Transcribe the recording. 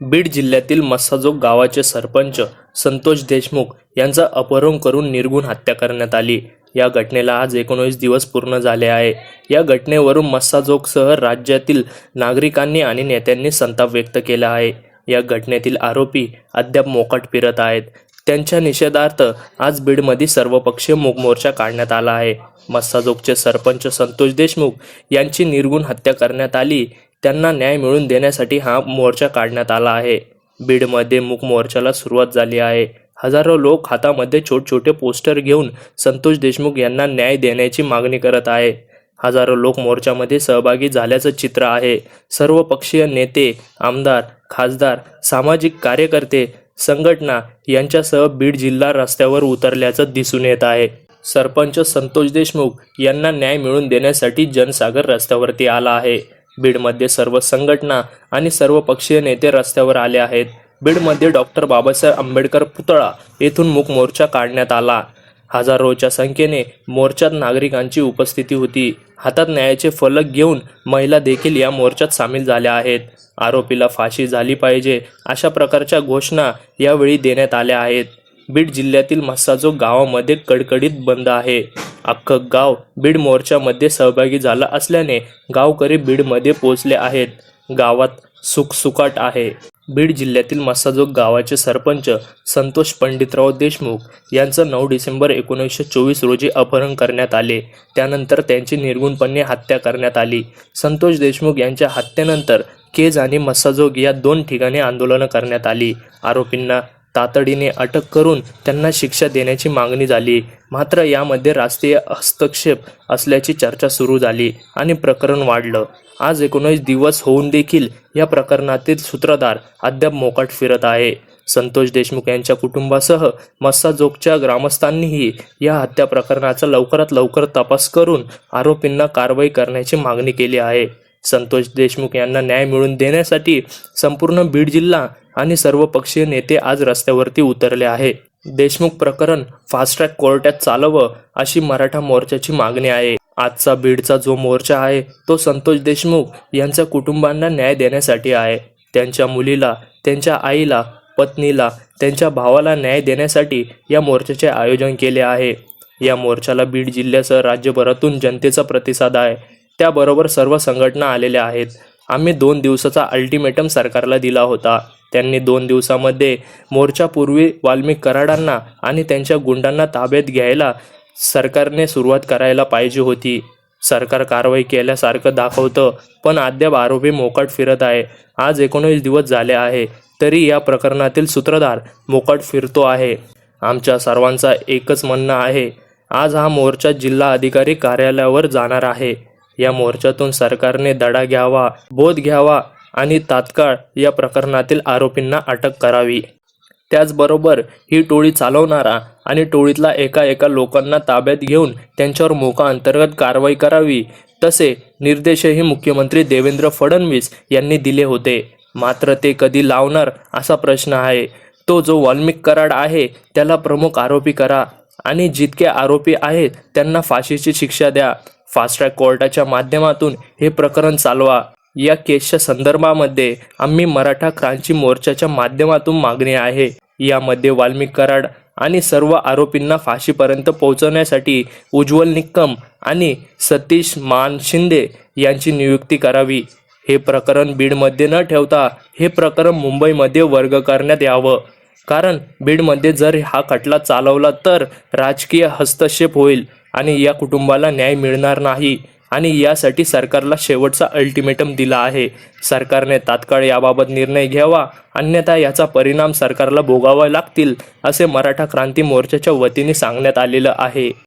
बीड जिल्ह्यातील मस्साजोग गावाचे सरपंच संतोष देशमुख यांचा अपहरण करून निर्गुण हत्या करण्यात आली. या घटनेला आज एकोणीस दिवस पूर्ण झाले आहे. या घटनेवरून मस्साजोगसह राज्यातील नागरिकांनी आणि नेत्यांनी संताप व्यक्त केला आहे. या घटनेतील आरोपी अद्याप मोकाट फिरत आहेत. त्यांच्या निषेधार्थ आज बीडमध्ये सर्वपक्षीय मूक मोर्चा काढण्यात आला आहे. मस्साजोगचे सरपंच संतोष देशमुख यांची निर्गुण हत्या करण्यात आली. त्यांना न्याय मिळवून देण्यासाठी हा मोर्चा काढण्यात आला आहे. बीडमध्ये मूक मोर्चाला सुरुवात झाली आहे. हजारो लोक हातामध्ये छोटछोटे पोस्टर घेऊन संतोष देशमुख यांना न्याय देण्याची मागणी करत आहे. हजारो लोक मोर्चामध्ये सहभागी झाल्याचं चित्र आहे. सर्व पक्षीय नेते आमदार खासदार सामाजिक कार्यकर्ते संघटना यांच्यासह बीड जिल्हा रस्त्यावर उतरल्याचं दिसून येत आहे. सरपंच संतोष देशमुख यांना न्याय मिळवून देण्यासाठी जनसागर रस्त्यावरती आला आहे. बीडमध्ये सर्व संघटना आणि सर्व पक्षीय नेते रस्त्यावर आले आहेत. बीडमध्ये डॉक्टर बाबासाहेब आंबेडकर पुतळा येथून मूक मोर्चा काढण्यात आला. हजारोच्या संख्येने मोर्चात नागरिकांची उपस्थिती होती. हातात न्यायाचे फलक घेऊन महिला देखील या मोर्चात सामील झाल्या आहेत. आरोपीला फाशी झाली पाहिजे अशा प्रकारच्या घोषणा यावेळी देण्यात आल्या आहेत. बीड जिल्ह्यातील मस्साजोग गावामध्ये कडकडीत बंद आहे. अख्खं गाव बीड मोर्चामध्ये सहभागी झालं असल्याने गावकरी बीडमध्ये पोहोचले आहेत. गावात सुखसुकाट आहे. बीड जिल्ह्यातील मस्साजोग गावाचे सरपंच संतोष पंडितराव देशमुख यांचं नऊ डिसेंबर एकोणीसशे चोवीस रोजी अपहरण करण्यात आले. त्यानंतर त्यांची निर्गुणपणे हत्या करण्यात आली. संतोष देशमुख यांच्या हत्येनंतर केज आणि मस्साजोग या दोन ठिकाणी आंदोलनं करण्यात आली. आरोपींना तातडीने अटक करून त्यांना शिक्षा देण्याची मागणी झाली. मात्र यामध्ये राष्ट्रीय हस्तक्षेप असल्याची चर्चा सुरू झाली आणि प्रकरण वाढलं. आज एकोणीस दिवस होऊन देखील या प्रकरणातील सूत्रधार अद्याप मोकाट फिरत आहे. संतोष देशमुख यांच्या कुटुंबासह मस्साजोगच्या ग्रामस्थांनीही या हत्या प्रकरणाचा लवकरात लवकर तपास करून आरोपींना कारवाई करण्याची मागणी केली आहे. संतोष देशमुख यांना न्याय मिळवून देण्यासाठी संपूर्ण बीड जिल्हा आणि सर्व पक्षीय नेते आज रस्त्यावरती उतरले आहे देशमुख प्रकरण फास्ट ट्रॅक कोर्टात चालवं अशी मराठा मोर्चाची मागणी आहे. आजचा बीडचा जो मोर्चा आहे तो संतोष देशमुख यांच्या कुटुंबांना न्याय देण्यासाठी आहे. त्यांच्या मुलीला त्यांच्या आईला पत्नीला त्यांच्या भावाला न्याय देण्यासाठी या मोर्चाचे आयोजन केले आहे. या मोर्चाला बीड जिल्ह्यासह राज्यभरातून जनतेचा प्रतिसाद आहे. त्याबरोबर सर्व संघटना आलेल्या आहेत. आम्ही दोन दिवसाचा अल्टिमेटम सरकारला दिला होता. त्यांनी दोन दिवसामध्ये मोर्चापूर्वी वाल्मिक कराडांना आणि त्यांच्या गुंडांना ताब्यात घ्यायला सरकारने सुरुवात करायला पाहिजे होती. सरकार कारवाई केल्यासारखं दाखवतं पण अद्याप आरोपी मोकाट फिरत आहे. आज एकोणीस दिवस झाले आहे तरी या प्रकरणातील सूत्रधार मोकाट फिरतो आहे. आमच्या सर्वांचा एकच म्हणणं आहे आज हा मोर्चा जिल्हा अधिकारी कार्यालयावर जाणार आहे. या मोर्चातून सरकारने धडा घ्यावा बोध घ्यावा आणि तात्काळ या प्रकरणातील आरोपींना अटक करावी. त्याचबरोबर ही टोळी चालवणारा आणि टोळीतला एका एका लोकांना ताब्यात घेऊन त्यांच्यावर मोका अंतर्गत कारवाई करावी तसे निर्देशही मुख्यमंत्री देवेंद्र फडणवीस यांनी दिले होते. मात्र ते कधी लावणार असा प्रश्न आहे. तो जो वाल्मिक कराड आहे त्याला प्रमुख आरोपी करा आणि जितके आरोपी आहेत त्यांना फाशीची शिक्षा द्या. फास्ट ट्रॅक कोर्टाच्या माध्यमातून हे प्रकरण चालवा. या केसच्या संदर्भामध्ये आम्ही मराठा क्रांती मोर्चाच्या माध्यमातून मागणी आहे. यामध्ये वाल्मिक कराड आणि सर्व आरोपींना फाशीपर्यंत पोहोचवण्यासाठी उज्ज्वल निक्कम आणि सतीश मान शिंदे यांची नियुक्ती करावी. हे प्रकरण बीडमध्ये न ठेवता हे प्रकरण मुंबईमध्ये वर्ग करण्यात यावं. कारण बीडमध्ये जर हा खटला चालवला तर राजकीय हस्तक्षेप होईल. आणि या कुटुंबाला न्याय मिळणार नाही आणि यासाठी सरकारला शेवटचा अल्टिमेटम दिला आहे. सरकारने तात्काळ याबाबत निर्णय घ्यावा अन्यथा याचा परिणाम सरकारला भोगावा लागतील असे मराठा क्रांती मोर्चाच्या वतीने सांगण्यात आलेलं आहे.